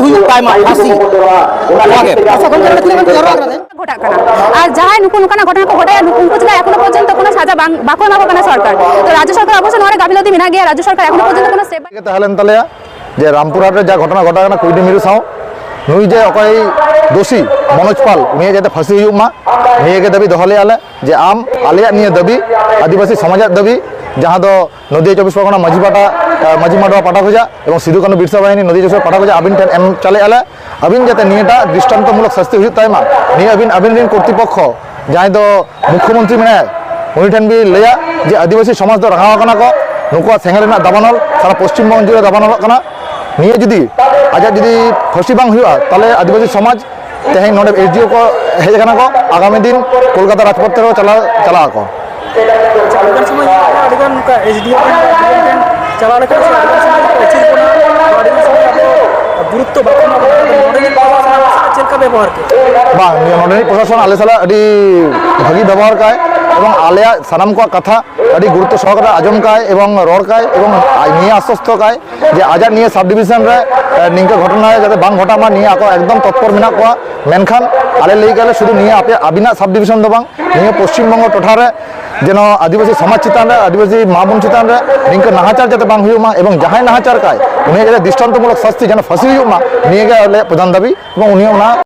ᱦᱩᱭᱩᱜ যে রামপুরহাটে যা ঘটনা ঘটা কানা কুইডি মিরু সাও নুই যে অকয় দোষী মনোজ পাল নিয়ে যাতে ফাঁসি হয়ে মা নিয়ে দাবি দহলে আলে যে আম, আলিয়া নিয়ে দাবি, আদিবাসী সমাজের দাবি যাহা নদী চব্বিশ পরগনা মাঝিপাটা মাঝিমাডোয়া পাঠা খোঁজা এবং সিধুকানু বিরসা বাহিনী, নদী জশোর পাঠা খোঁজা আবিন ঠেন, এম, চালে এলে। আবিন যাতে নিয়েটা দৃষ্টান্তমূলক শাস্তি হুজুর তাই মা। নিয়ে আবিন আবিন রিন কর্তৃপক্ষ। যাই তো মুখ্যমন্ত্রী মেনে উনি ঠেন বি লয়া, যে আদিবাসী সমাজ দো রাঙা কানা কো। নুকুয়া সেঙ্গেল রেনা দাবানল, সারা পশ্চিমবঙ্গ জুড়ে দাবানল কানা। নিয়ে যদি, আজ যদি ফাঁসি বাং হুয়া তাহলে আদিবাসী সমাজ তেহেন নোডে এসডিও কো, হেজ কানা কো, আগামী দিন কলকাতা রাজপথে চালা চালা কো। চালাকার সময় আদিবাসী নুকা এসডিও যারা অনেক গুরুত্ব ᱵᱟᱝ ᱱᱤᱭᱟᱹ ᱱᱚᱰᱮᱱᱤᱡ ᱯᱨᱚᱥᱟᱥᱚᱱ ᱟᱞᱮ ᱥᱟᱞᱟᱜ ᱟᱹᱰᱤ ᱵᱷᱟᱹᱜᱤ ᱵᱮᱵᱚᱦᱟᱨ ᱠᱟᱭ এবং আলেয়া সানাম কোয়া কথা আডি গুরুত্ব সহকারে আজম কায় এবং রড় কায় এবং নিয়ে আশ্বস্ত কায় যে আজার নিয়ে সাব ডিভিশন রে নিঙ্কা ঘটনা যাতে বাং ঘটামা নিয়ে আকো একদম তৎপর মেনা কোয়া। মেনখান, আলে লেই গেলে শুধু নিয়ে আপে আবিনা সাব ডিভিশন দবাং, নিয়ে পশ্চিমবঙ্গ টঠারে ᱡᱮᱱᱚ ᱟᱹᱫᱤᱵᱟᱹᱥᱤ ᱥᱚᱢᱟᱡᱽ ᱪᱮᱛᱟᱱ ᱨᱮ ᱟᱹᱫᱤᱵᱟᱹᱥᱤ ᱢᱟᱵᱚᱱ ᱪᱮᱛᱟᱱ ᱨᱮ ᱱᱤᱝᱠᱟᱹ ᱱᱟᱦᱟᱪᱟᱨ ᱡᱟᱛᱮ ᱵᱟᱝ ᱦᱩᱭᱩᱜ ᱢᱟ ᱮᱵᱚᱝ ᱡᱟᱦᱟᱸᱭ ᱱᱟᱦᱟᱪᱟᱨ ᱠᱟᱭ ᱩᱱᱤᱭᱟᱜ ᱡᱟᱛᱮ ᱫᱤᱥᱴᱟᱱᱛᱚᱢᱩᱞᱚᱠ ᱥᱟᱥᱛᱤ ᱡᱮᱱᱚ ᱯᱷᱟᱹᱥᱤ ᱦᱩᱭᱩᱜ ᱢᱟ ᱱᱤᱭᱟᱹᱜᱮ ᱟᱞᱮᱭᱟᱜ ᱯᱨᱚᱫᱷᱟᱱ ᱫᱟᱵᱤ ᱮᱵᱚᱝ ᱩᱱᱤ ᱚᱱᱟ